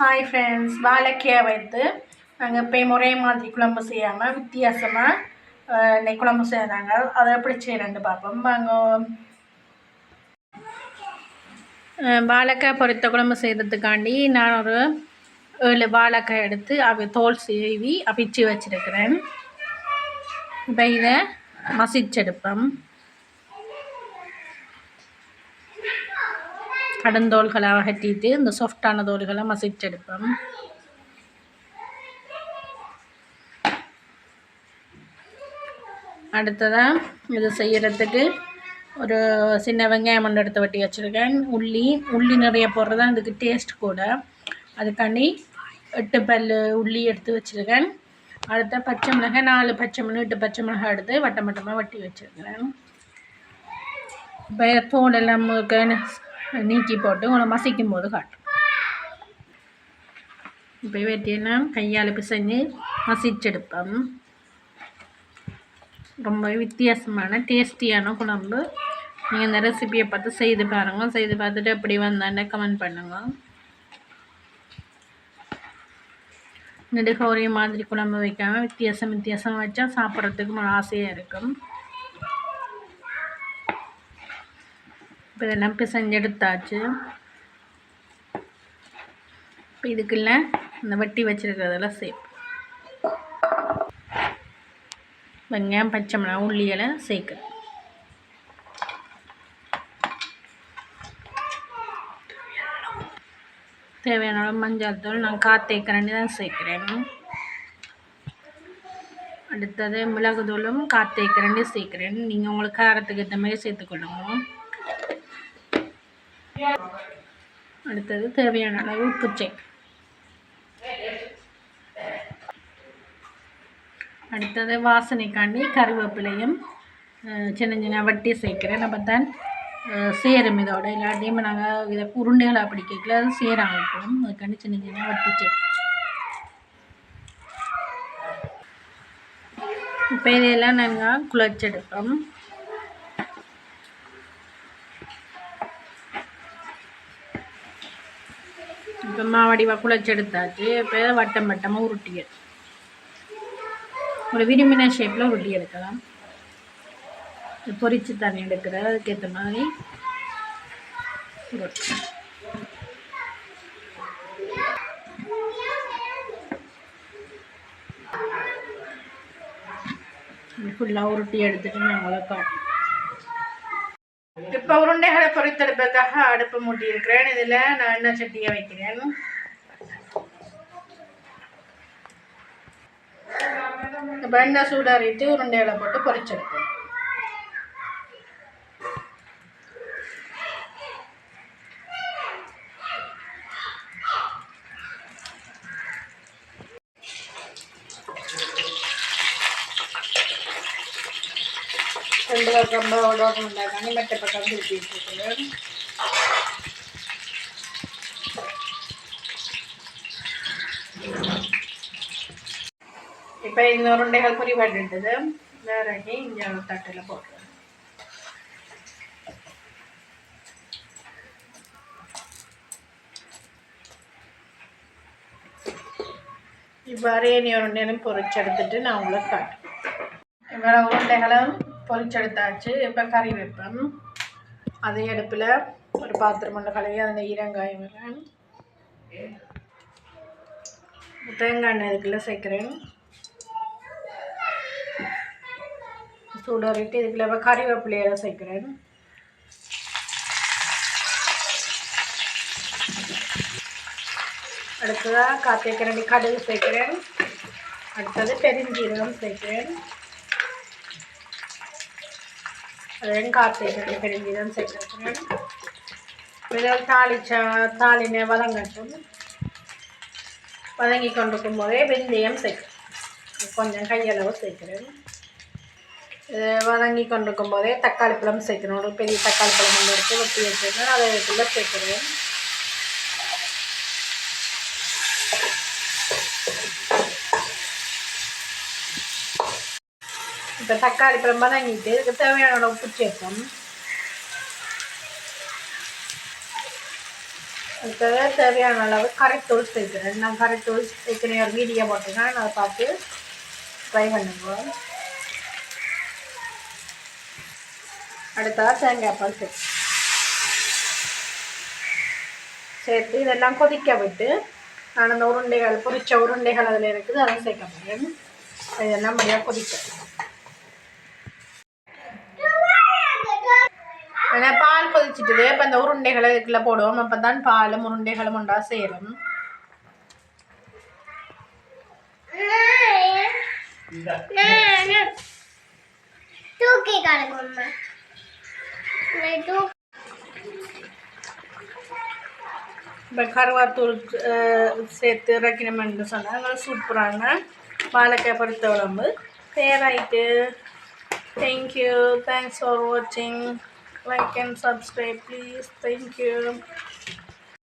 Hi friends வாழைக்காய் வைத்து நாங்கள் இப்போ ஒரே மாதிரி குழம்பு செய்யாமல் வித்தியாசமாக இன்னைக்கு குழம்பு செய்கிறாங்க அதை எப்படி செய்கிறேன்னு பார்ப்போம். வாங்க. வாழைக்காய் பொரித்த குழம்பு செய்கிறதுக்காண்டி நான் ஒரு ஏழு வாழைக்காய் எடுத்து அவை தோல் சீவி அவிச்சு வச்சுருக்கிறேன். இப்போ இதை மசிச்செடுப்பேன் கடுந்தோல்களை அகற்றிட்டு இந்த சாஃப்டான தோல்களை மசிச்செடுப்போம் அடுத்ததாக இது செய்கிறதுக்கு ஒரு சின்ன வெங்காயம் ஒன்று எடுத்து வெட்டி வச்சுருக்கேன் உள்ளி உள்ளி நிறைய போடுறது தான் இதுக்கு டேஸ்ட் கூட அதுக்காண்டி எட்டு பல் உள்ளி எடுத்து வச்சுருக்கேன் அடுத்த பச்சை மிளகாய் நாலு பச்சை மிளகு எட்டு பச்சை மிளகாய் எடுத்து வட்டம் வட்டமாக வெட்டி வச்சுருக்கிறேன் இப்போ தோல் எல்லாம் முழுக்க நீக்கி போட்டு உங்களை மசிக்கும் போது காட்டும் இப்போ வெட்டினா கையால் பிசைஞ்சு மசிச்செடுப்போம். ரொம்ப வித்தியாசமான டேஸ்டியான குழம்பு. நீங்கள் இந்த ரெசிபியை பார்த்து செய்து பாருங்கள் செய்து பார்த்துட்டு எப்படி வந்தான்னு கமெண்ட் பண்ணுங்கள் நெடுக ஒரே மாதிரி குழம்பு வைக்காமல் வித்தியாசம் வித்தியாசம் வச்சா சாப்பிட்றதுக்கு ஆசையாக இருக்கும். இப்போ இதெல்லாம் பிசைஞ்சு எடுத்தாச்சு. இப்போ இதுக்குள்ள இந்த வட்டி வச்சுருக்கிறதெல்லாம் சேர்ப்போம். வெங்காயம் பச்சை மிளகா உள்ளியெல்லாம் சேர்க்குறேன் தேவையான மஞ்சள் தூள் நான் காத்தேக்கரண்டி தான் சேர்க்குறேன். அடுத்தது மிளகு தூளும் காத்தேக்கரண்டி சேர்க்குறேன். நீங்கள் உங்களுக்கு காரத்துக்கு ஏற்ற மாதிரி சேர்த்துக்கொள்ளுங்க. அடுத்தது தேவையான அளவு உப்புச்சை. அடுத்தது வாசனைக்காண்டி கருவேப்பிலையும் சின்ன சின்ன வட்டி சேர்க்குறேன் நம்ம தான் சேரும் இதோட. இல்லாட்டியும் நாங்கள் இதை உருண்டைகளை அப்படி கேட்கல அது சேராக இருக்கணும் அதுக்காண்டி சின்ன சின்ன வட்டி சேர்ப்போம் இப்போ இதையெல்லாம் நாங்கள் குழச்செடுப்போம். இப்போ மாவடிவாக குழச்செடுத்தாச்சு இப்போ வட்டம் வட்டமாக உருட்டி எடு ஒரு விரும்பின ஷேப்பில் உருட்டி எடுக்கலாம். இது பொரிச்சு தண்ணி எடுக்கிற அதுக்கேற்ற மாதிரி உருட்டு. ஃபுல்லாக உருட்டி எடுத்துட்டு நான் உங்களை இப்போ உருண்டைகளை பொறித்தெடுப்பதற்காக அடுப்பு மூட்டி இருக்கிறேன் இதில் நான் எண்ணெய் சட்டியை வைக்கிறேன். இப்போ எண்ணெய் சூடாறிட்டு உருண்டைகளை போட்டு பொரிச்செடுப்போம் ரெண்டு பக்கம் ஓடோகம் ഉണ്ടാക്കാനും മറ്റേ പക്കം തിരിച്ചു വെച്ചിട്ടുണ്ട് இப்போ இந்த உருண்டைகள் பொரிபட்டுட்டது வேறக்கி இங்கே தட்டில் போட்டுருவேன் இவ்வாறு இனி உருண்டைகளும் பொரிச்செடுத்துட்டு நான் உங்களுக்கு காட்டுறேன் இவ்வளோ உருண்டைகளும் பொரிச்செடுத்தாச்சு இப்போ கறி வைப்பேன் அதே அடுப்பில் ஒரு பாத்திரம் ஒன்று கழுவி அதில் ஈரங்காயம் வரேன் தேங்காய் எண்ணெய் இதுக்குள்ளே சேர்க்குறேன். சூடாறிட்டு இதுக்குள்ள இப்போ கறிவேப்பிலையில சேர்க்குறேன். அடுத்ததாக காத்தேக்கரண்டி கடுகு சேர்க்குறேன். அடுத்தது பெருஞ்சீரகம் சேர்க்குறேன். அதையும் காத்தேக்கரண்டி பெருஞ்சீரகம் சேர்க்குறேன் இதில் தாளிச்ச தாளினை வதங்கட்டும் வதங்கி கொண்டிருக்கும் போதே வெந்தயம் சேர்க்கணும் கொஞ்சம் கையளவு சேர்க்கிறேன் இது வதங்கி கொண்டிருக்கும் போதே தக்காளி பழம் சேர்க்கணும் ஒரு பெரிய தக்காளி பழம் ஒன்று எடுத்து ஒட்டி வச்சுருக்கேன் அதை இதுக்குள்ளே சேர்க்கிறேன் இப்போ தக்காளி பழம் வதங்கிட்டு இதுக்கு தேவையான அளவு உப்பு சேர்ப்போம். அதுக்காக தேவையான அளவு கரைத்தூள் சேர்க்கிறேன். நான் கரைத்தூள் ஏற்கனவே ஒரு வீடியோ போட்டிருக்கேன். அதை பார்த்து ட்ரை பண்ணுவோம் அடுத்ததாக தேங்காய் பால் சேர்த்து சேர்த்து இதெல்லாம் கொதிக்க விட்டு நான் அந்த உருண்டைகள் பொரிச்ச உருண்டைகள் அதில் இருக்குது அதை சேர்க்க போகிறேன் இதெல்லாம் மரியாதை கொதிக்க பால் கொதிச்சிட்டுது இப்போ இந்த உருண்டைகளை போடுவோம் அப்போ தான் பாலும் உருண்டைகளும் ஒன்றா சேரும் தூக்கி கலக்கும்மா இப்போ கருவாத்தூள் சேர்த்து இறக்கினோம்னு சொன்னாங்க சூப்பரான வாழைக்காய் பொறுத்த குழம்பு தயாராகிட்டு தேங்க்யூ தேங்க்ஸ் ஃபார் வாட்சிங் like and subscribe please. Thank you.